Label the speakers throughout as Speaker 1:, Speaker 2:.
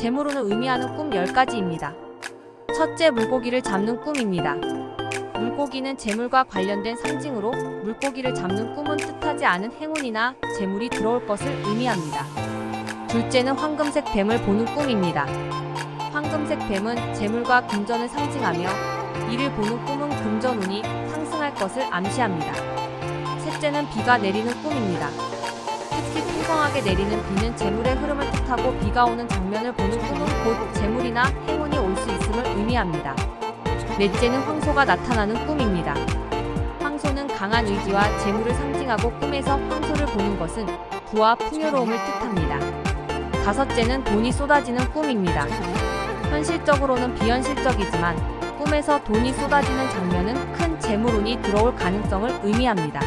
Speaker 1: 재물운을 의미하는 꿈 10가지입니다. 첫째, 물고기를 잡는 꿈입니다. 물고기는 재물과 관련된 상징으로 물고기를 잡는 꿈은 뜻하지 않은 행운이나 재물이 들어올 것을 의미합니다. 둘째는 황금색 뱀을 보는 꿈입니다. 황금색 뱀은 재물과 금전을 상징하며 이를 보는 꿈은 금전운이 상승할 것을 암시합니다. 셋째는 비가 내리는 꿈입니다. 특히 풍성하게 내리는 비는 재물의 흐름을 뜻하고 비가 오는 장면을 보는 꿈은 곧 재물이나 행운이 올 수 있음을 의미합니다. 넷째는 황소가 나타나는 꿈입니다. 황소는 강한 의지와 재물을 상징하고 꿈에서 황소를 보는 것은 부와 풍요로움을 뜻합니다. 다섯째는 돈이 쏟아지는 꿈입니다. 현실적으로는 비현실적이지만 꿈에서 돈이 쏟아지는 장면은 큰 재물운이 들어올 가능성을 의미합니다.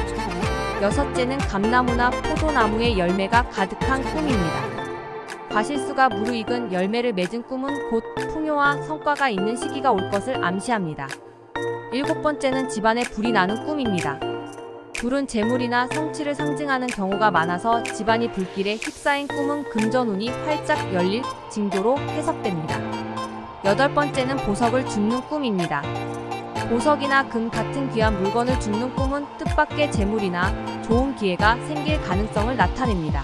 Speaker 1: 여섯째는 감나무나 포도나무의 열매가 가득한 꿈입니다. 과실수가 무르익은 열매를 맺은 꿈은 곧 풍요와 성과가 있는 시기가 올 것을 암시합니다. 일곱 번째는 집안에 불이 나는 꿈입니다. 불은 재물이나 성취를 상징하는 경우가 많아서 집안이 불길에 휩싸인 꿈은 금전운이 활짝 열릴 징조로 해석됩니다. 여덟 번째는 보석을 줍는 꿈입니다. 보석이나 금 같은 귀한 물건을 줍는 꿈은 뜻밖의 재물이나 좋은 기회가 생길 가능성을 나타냅니다.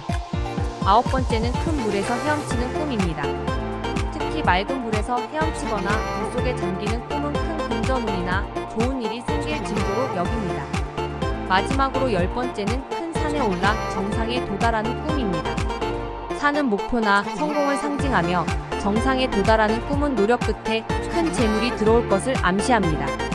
Speaker 1: 아홉 번째는 큰 물에서 헤엄치는 꿈입니다. 특히 맑은 물에서 헤엄치거나 물 속에 잠기는 꿈은 큰 금전운이나 좋은 일이 생길 징조로 여깁니다. 마지막으로 열 번째는 큰 산에 올라 정상에 도달하는 꿈입니다. 산은 목표나 성공을 상징하며 정상에 도달하는 꿈은 노력 끝에 큰 재물이 들어올 것을 암시합니다.